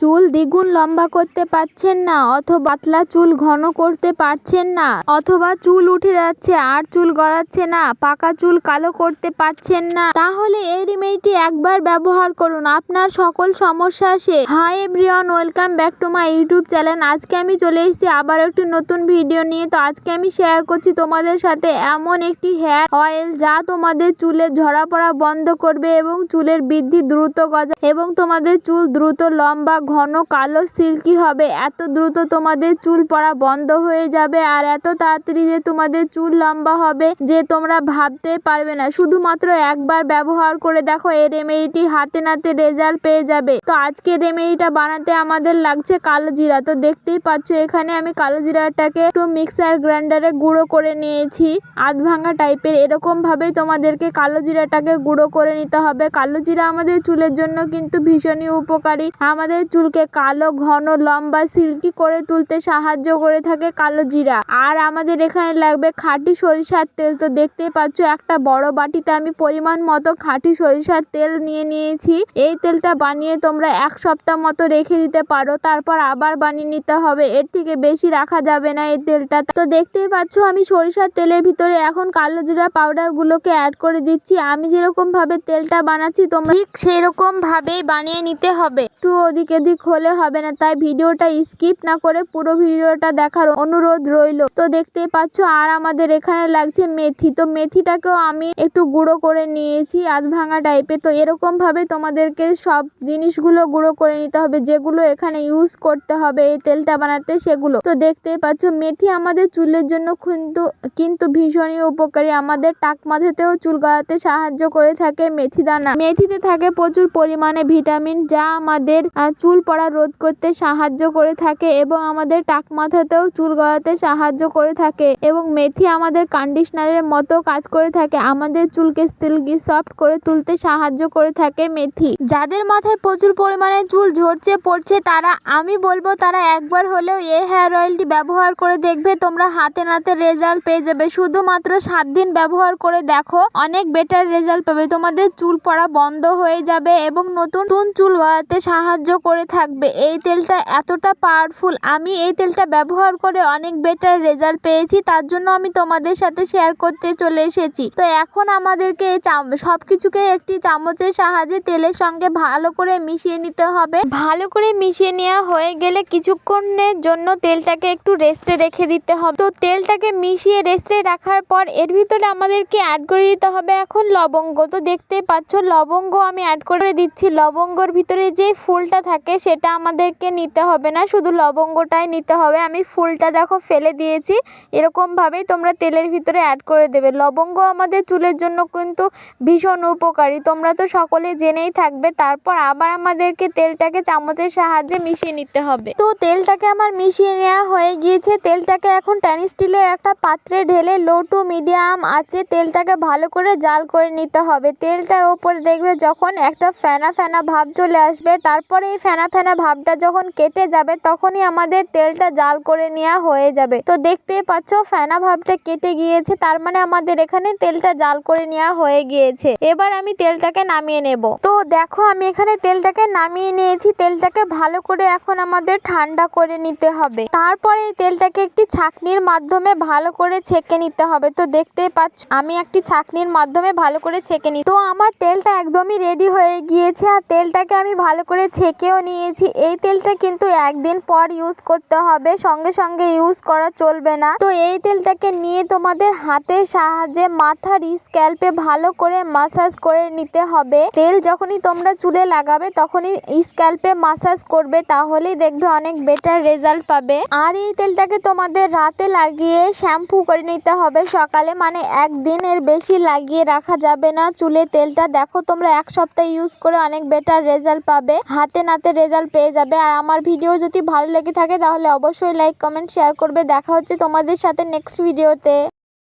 চুল দ্বিগুণ লম্বা করতে পারছেন না অথবা পাতলা চুল ঘন করতে পারছেন না অথবা চুল উঠে যাচ্ছে আর চুল গজাচ্ছে না, পাকা চুল কালো করতে পারছেন না। তাহলে এই রেমেডিটি একবার ব্যবহার করুন, আপনার সকল সমস্যা শেষ hi everyone, welcome back to my YouTube channel. আজকে আমি চলে এসেছি আবার একটি নতুন ভিডিও নিয়ে। তো আজকে আমি শেয়ার করছি তোমাদের সাথে এমন একটি হেয়ার অয়েল যা তোমাদের চুলের ঝরা পড়া বন্ধ করবে এবং চুলের বৃদ্ধি দ্রুত গজা এবং তোমাদের চুল দ্রুত লম্বা ঘন কালো সিল্কি হবে। এত দ্রুত তোমাদের চুল পড়া বন্ধ হয়ে যাবে আর এত তাড়াতাড়ি যে তোমাদের চুল লম্বা হবে যে তোমরা ভাবতে পারবে না। শুধুমাত্র একবার ব্যবহার করে দেখো, এই রেমেডিটি হাতে নাতে রেজাল্ট পেয়ে যাবে। তো আজকে রেমেডিটা বানাতে আমাদের লাগছে কালো জিরা। তো দেখতেই পাচ্ছ, এখানে আমি কালো জিরাটাকে একটু মিক্সার গ্রাইন্ডারে গুঁড়ো করে নিয়েছি। আধ ভাঙা টাইপের। এরকম ভাবেই তোমাদেরকে কালো জিরাটাকে গুঁড়ো করে নিতে হবে। কালো জিরা আমাদের চুলের জন্য কিন্তু ভীষণই উপকারী। আমাদের চুলকে কালো, ঘন, লম্বা সিল্কি করে তুলতে সাহায্য করে থাকে কালো জিরা। আর আমাদের এখানে লাগবে খাঁটি সরিষার তেল। তো দেখতেই পাচ্ছ, একটা বড় বাটিতে আমি পরিমাণ মতো খাঁটি সরিষার তেল নিয়ে নিয়েছি। এই তেলটা বানিয়ে তোমরা এক সপ্তাহ মতো রেখে দিতে পারো। তারপর আবার বানিয়ে নিতে হবে। এর থেকে বেশি রাখা যাবে না এই তেলটা। তো দেখতেই পাচ্ছ, আমি সরিষার তেলের ভিতরে এখন কালো জিরা পাউডার গুলোকে অ্যাড করে দিচ্ছি। আমি যেরকম ভাবে তেলটা বানাচ্ছি, তোমরা ঠিক সেরকম ভাবেই বানিয়ে নিতে হবে। একটু ওদিক এদিক হলে হবে না, তাই ভিডিওটা স্কিপ না করে পুরো ভিডিওটা দেখার অনুরোধ রইল। তো দেখতেই পাচ্ছ, আর আমাদের এখানে লাগছে মেথি। তো মেথিটাকেও আমি একটু গুঁড়ো করে নিয়েছি, আধ ভাঙা টাইপের তো এরকম ভাবে তোমাদেরকে সব জিনিসগুলো গুঁড়ো করে নিতে হবে, যেগুলো এখানে ইউজ করতে হবে এই তেলটা বানাতে, সেগুলো। তো দেখতেই পাচ্ছ, মেথি আমাদের চুলের জন্য কিন্তু কিন্তু ভীষণই উপকারী। আমাদের টাক মাথাতেও চুল গড়াতে সাহায্য করে থাকে মেথি দানা। মেথিতে থাকে প্রচুর পরিমাণে ভিটামিন, যা আমাদের চুল পড়া রোধ করতে সাহায্য করে থাকে এবং আমাদের টাক মাথাতেও চুল গড়াতে সাহায্য করে থাকে এবং মেথি আমাদের কন্ডিশনারের মতো কাজ করে থাকে। আমাদের চুলকে সিল্কি সফট করে তুলতে সাহায্য করে থাকে মেথি। যাদের মাথায় প্রচুর পরিমাণে চুল ঝরছে, পড়ছে, তারা, আমি বলব তারা একবার হলেও এই হেয়ার অয়েলটি ব্যবহার করে দেখবে। তোমরা হাতে নাতে রেজাল্ট পেয়ে যাবে। শুধুমাত্র সাত দিন ব্যবহার করে দেখো, অনেক বেটার রেজাল্ট পাবে। তোমাদের চুল পড়া বন্ধ হয়ে যাবে এবং নতুন নতুন চুল গড়াতে সাহায্য করে থাকবে। এই তেলটা এতটা পাওয়ারফুল আমি এই তেলটা ব্যবহার করে অনেক বেটার রেজাল্ট পেয়েছি। তার জন্য আমি তোমাদের সাথে শেয়ার করতে চলে এসেছি। তো এখন আমাদেরকে এই চাম- সবকিছুকে একটি চামচের সাহায্যে তেলের সঙ্গে ভালো করে মিশিয়ে নিতে হবে। ভালো করে মিশিয়ে নেওয়া হয়ে গেলে কিছুক্ষণের জন্য তেলটাকে একটু রেস্টে রেখে দিতে হবে। তো তেলটাকে মিশিয়ে রেস্টে রাখার পর এর ভিতরে আমাদেরকে অ্যাড করে দিতে হবে এখন লবঙ্গ। তো দেখতেই পাচ্ছ, লবঙ্গ আমি অ্যাড করে দিচ্ছি। লবঙ্গর ভিতরে যে ফুলটা থাকে সেটা আমাদেরকে নিতে হবে না, শুধু লবঙ্গটাই নিতে হবে। আমি ফুলটা দেখো ফেলে দিয়েছি এরকম ভাবেই তোমরা তেলের ভিতরে অ্যাড করে দেবে। লবঙ্গ আমাদের চুলের জন্য কিন্তু ভীষণ উপকারী, তোমরা তো সকলে জেনেই থাকবে। তারপর আবার আমাদেরকে তেলটাকে চামচের সাহায্যে মিশিয়ে নিতে হবে। তো তেলটাকে আমার মিশিয়ে নেওয়া হয়ে গিয়েছে। তেলটাকে এখন ট্যান স্টিলের একটা পাত্রে ঢেলে লো টু মিডিয়াম আঁচে তেলটাকে ভালো করে জাল করে নিতে হবে। তেলটার ওপরে দেখবে যখন একটা ফেনা ফেনা ভাব চলে আসবে, তারপরে এই ফেনা ফেনা ভাবটা যখন কেটে যাবে, তখনই আমাদের তেলটা জাল করে নেওয়া হয়ে যাবে। তো দেখতেই পাচ্ছ, ফেনা ভাবটা কেটে গিয়েছে, তার মানে আমাদের এখানে তেলটা জাল করে নেওয়া হয়ে গিয়েছে। এবার আমি তেলটাকে নামিয়ে নেব। তো দেখো, আমি এখানে তেলটাকে নামিয়ে নিয়েছি। তেলটাকে ভালো করে এখন আমাদের ঠান্ডা করে নিতে হবে। তারপরে এই তেলটাকে একটি ছাঁকনির মাধ্যমে ভালো করে ছেঁকে নিতে হবে। তো দেখতেই পাচ্ছ, আমি একটি ছাঁকনির মাধ্যমে ভালো করে ছেঁকে নি। তো আমার তেলটা একদমই রেডি হয়ে গিয়েছে, আর তেলটাকে আমি ভালো করে ছেঁকেও নিয়েছি এই তেলটা কিন্তু একদিন পর ইউজ করতে হবে, সঙ্গে সঙ্গে ইউজ করা চলবে না। তো এই তেলটাকে নিয়ে তোমাদের হাতের সাহায্যে, মাথার স্ক্যাল্পে ভালো করে মাসাজ করে নিতে হবে। তেল যখনই তোমরা চুলে লাগাবে, তখনই স্ক্যাল্পে মাসাজ করবে, তাহলেই দেখবে অনেক বেটার রেজাল্ট পাবে। আর এই তেলটাকে তোমাদের রাতে লাগিয়ে শ্যাম্পু করে নিতে হবে সকালে মানে একদিনের বেশি লাগিয়ে রাখা যাবে না। চুলে তেলটা দেখো তোমরা এক সপ্তাহ ইউজ করে অনেক বেটার রেজাল্ট পাবে। হাতে নাতে রেজাল্ট পেয়ে যাবে। আর আমার ভিডিও যদি ভালো লেগে থাকে, তাহলে অবশ্যই লাইক কমেন্ট শেয়ার করবে। দেখা হচ্ছে তোমাদের সাথে নেক্সট ভিডিওতে